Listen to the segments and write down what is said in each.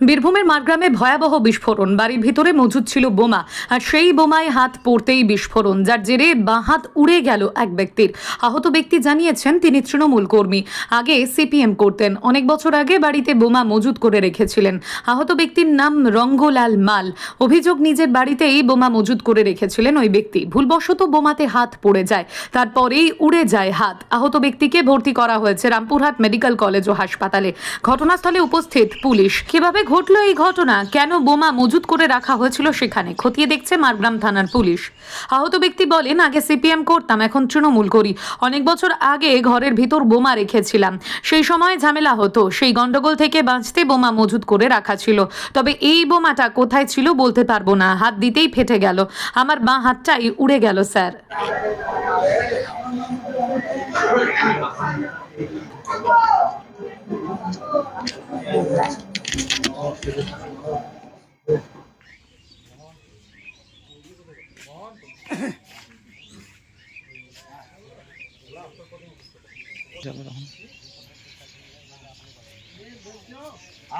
বীরভূমের মারগ্রামে ভয়াবহ বিস্ফোরণ। বাড়ির ভিতরে মজুদ ছিল বোমা, আর সেই বোমায় হাত পড়তেই বিস্ফোরণ, যার জেরে বাঁ হাত উড়ে গেল এক ব্যক্তির। আহত ব্যক্তি জানিয়েছেন, তিনি তৃণমূল কর্মী। আগে সিপিএম করতেন। অনেক বছর আগে বাড়িতে বোমা মজুদ করে রেখেছিলেন। আহত ব্যক্তির নাম রঙ্গলাল মাল। অভিযোগ, নিজের বাড়িতেই বোমা মজুদ করে রেখেছিলেন ওই ব্যক্তি। ভুলবশত বোমাতে হাত পড়ে যায়, তারপরেই উড়ে যায় হাত। আহত ব্যক্তিকে ভর্তি করা হয়েছে রামপুরহাট মেডিকেল কলেজ ও হাসপাতালে। ঘটনাস্থলে উপস্থিত পুলিশ। কীভাবে ঘটলো এই ঘটনা? কেন বোমা মজুদ করে রাখা হয়েছিল সেখানে? খতিয়ে দেখছে মারগ্রাম থানার পুলিশ। আহত ব্যক্তি বলেন, আগে সিপিএম করতাম, এখন তৃণমূল করি। অনেক বছর আগে ঘরের ভিতর বোমা রেখেছিলাম। সেই সময় ঝামেলা হতো। সেই গন্ডগোল থেকে বাঁচতে বোমা মজুদ করে রাখা ছিল। তবে এই বোমাটা কোথায় ছিল বলতে পারব না। হাত দিতেই ফেটে গেল। আমার বাঁ হাতটাই উড়ে গেল, স্যার।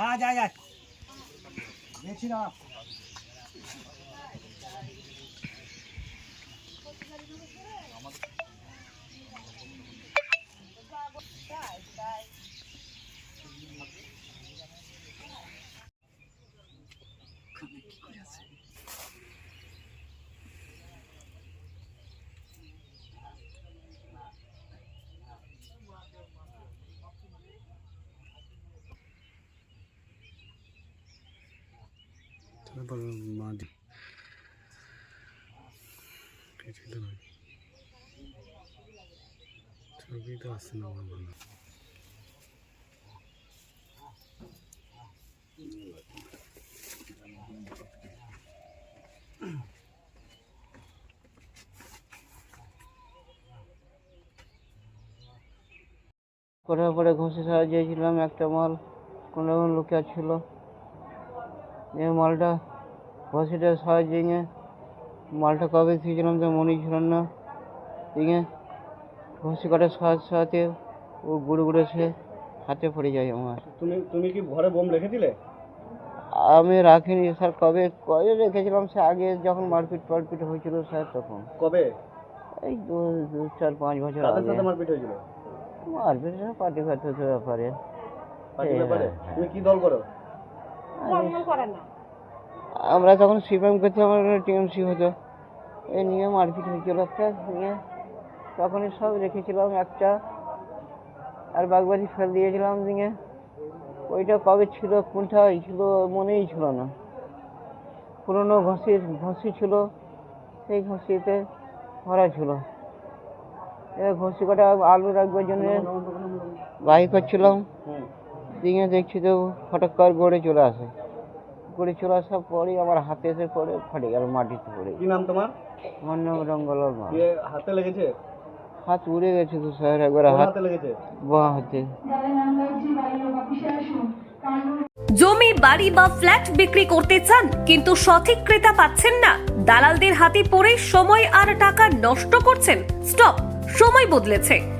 আজ আজ দেখছি না। মাদি তো নয় ছবি তো আসছে না ভালো করার পরে ঘষে সাজিয়েছিলাম একটা মাল, কোনো লোকে ছিল। এই মালটা ঘষিটার সাহায্যে মালটা কবে দিয়েছিলাম তো মনেই ছিল না দিয়ে ঘষি কাটার সাথে সাথে ও গুঁড়ো গুঁড়ো সে হাতে পড়ে যায় আমার। তুমি তুমি কি ঘরে বোম রেখেছিলে? আমি রাখিনি স্যার কবে কবে রেখেছিলাম সে আগে যখন মারপিট ফারপিট হয়েছিল স্যার তখন। কবে? এই দু দু চার পাঁচ বছর কাদের আগে। সাথে মারপিট হয়েছিল? মারপিট পার্টি ফার্টি ব্যাপারে। পার্টি ব্যাপারে? হ্যাঁ। তুমি কি দল করো? আমরা তখন সিপিএম করতে আমার টিএমসি হতো। এই নিয়ে মারপিট হয়েছিল একটা নিয়ে তখনই সব রেখেছিলাম একটা আর বাগবাজি ফেল দিয়েছিলাম দিয়ে ওইটা কবে ছিল কোনটা ছিল মনেই ছিল না। পুরনো ঘষি ঘষি ছিল সেই ঘষিতে ভরা ছিল। এবার ঘষি কটা আলু রাখবার জন্য বাই করছিলাম। দিকে দেখছি তো হঠাৎ করে গড়ে চলে আসে। গড়ে চলে আসার পরেই আমার হাতে এসে পড়ে ফাটে গেল মাটিতে পড়ে। কি নাম তোমার? আমার নাম রঙ্গলাল মা দিয়ে হাতে লেগেছে? হাত উড়ে গেছে তো স্যার একবার হাতে লেগেছে? বাঁ হাতে। জমি বাড়ি বা ফ্ল্যাট বিক্রি করতে চান কিন্তু সঠিক ক্রেতা পাচ্ছেন না। দালালদের হাতে পড়ে সময় আর টাকা নষ্ট করছেন। স্টপ সময় বদলেছে।